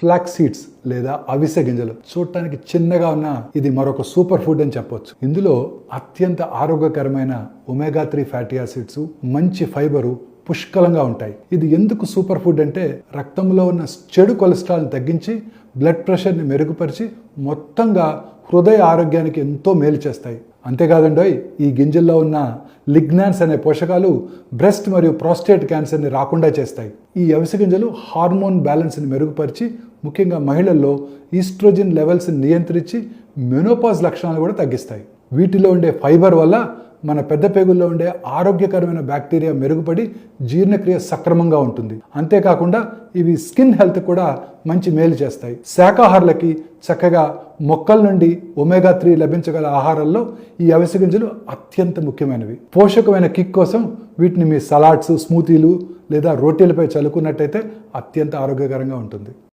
Flax seeds లేదా అవిసె గింజలు. చూడటానికి చిన్నగా ఉన్న ఇది మరొక సూపర్ ఫుడ్ అని చెప్పొచ్చు. ఇందులో అత్యంత ఆరోగ్యకరమైన ఒమేగా త్రీ ఫ్యాటీ యాసిడ్స్ మంచి ఫైబరు పుష్కలంగా ఉంటాయి. ఇది ఎందుకు సూపర్ ఫుడ్ అంటే రక్తంలో ఉన్న చెడు కొలెస్ట్రాల్ని తగ్గించి బ్లడ్ ప్రెషర్ని మెరుగుపరిచి మొత్తంగా హృదయ ఆరోగ్యానికి ఎంతో మేలు చేస్తాయి. అంతేకాదండోయ్ ఈ గింజల్లో ఉన్న లిగ్నాన్స్ అనే పోషకాలు బ్రెస్ట్ మరియు ప్రాస్టేట్ క్యాన్సర్ని రాకుండా చేస్తాయి. ఈ అవిసె గింజలు హార్మోన్ బ్యాలెన్స్ని మెరుగుపరిచి ముఖ్యంగా మహిళల్లో ఈస్ట్రోజిన్ లెవెల్స్ని నియంత్రించి మెనోపాజ్ లక్షణాలు కూడా తగ్గిస్తాయి. వీటిలో ఉండే ఫైబర్ వల్ల మన పెద్ద పేగుల్లో ఉండే ఆరోగ్యకరమైన బ్యాక్టీరియా మెరుగుపడి జీర్ణక్రియ సక్రమంగా ఉంటుంది. అంతేకాకుండా ఇవి స్కిన్ హెల్త్ కూడా మంచి మేలు చేస్తాయి. శాకాహారులకి చక్కగా మొక్కల నుండి ఒమేగా త్రీ లభించగల ఆహారాల్లో ఈ అవిసె గింజలు అత్యంత ముఖ్యమైనవి. పోషకమైన కిక్ కోసం వీటిని మీ సలాడ్స్ స్మూతీలు లేదా రోటీలపై చల్లుకున్నట్టయితే అత్యంత ఆరోగ్యకరంగా ఉంటుంది.